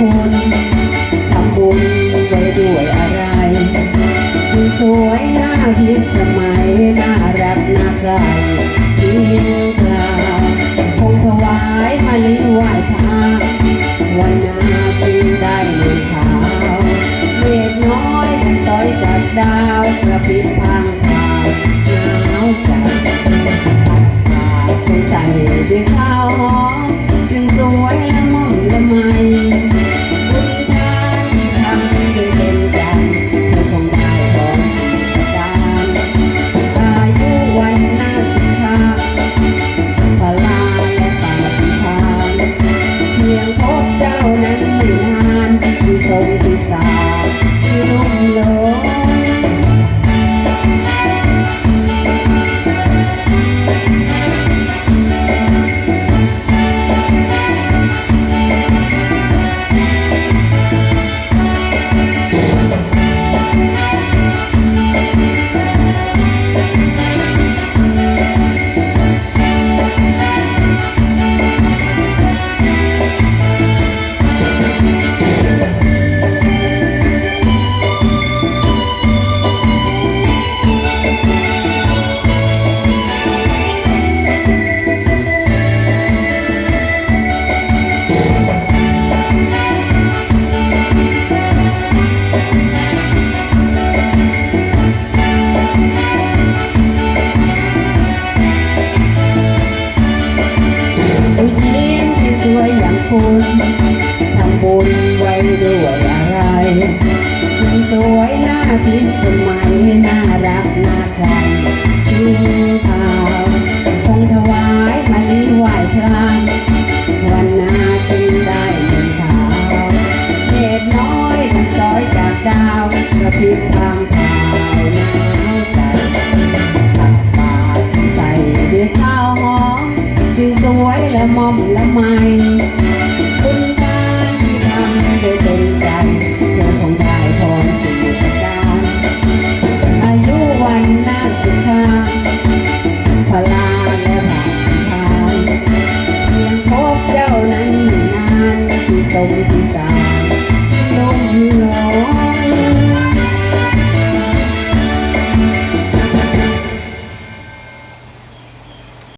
คนทำบุญไปด้วยอะไรสวยน่าพิสมัยน่ารักน่าใครทิ้งกลาคงถวายมาลีไหว้พระวันนาจึงได้หงขาวเมฆน้อยสอยจากดาวกระพริบ ทำบุญไว้ด้วยอะไรสวยหน้าทิสมัยน่ารักน่าใคร So, umpisa.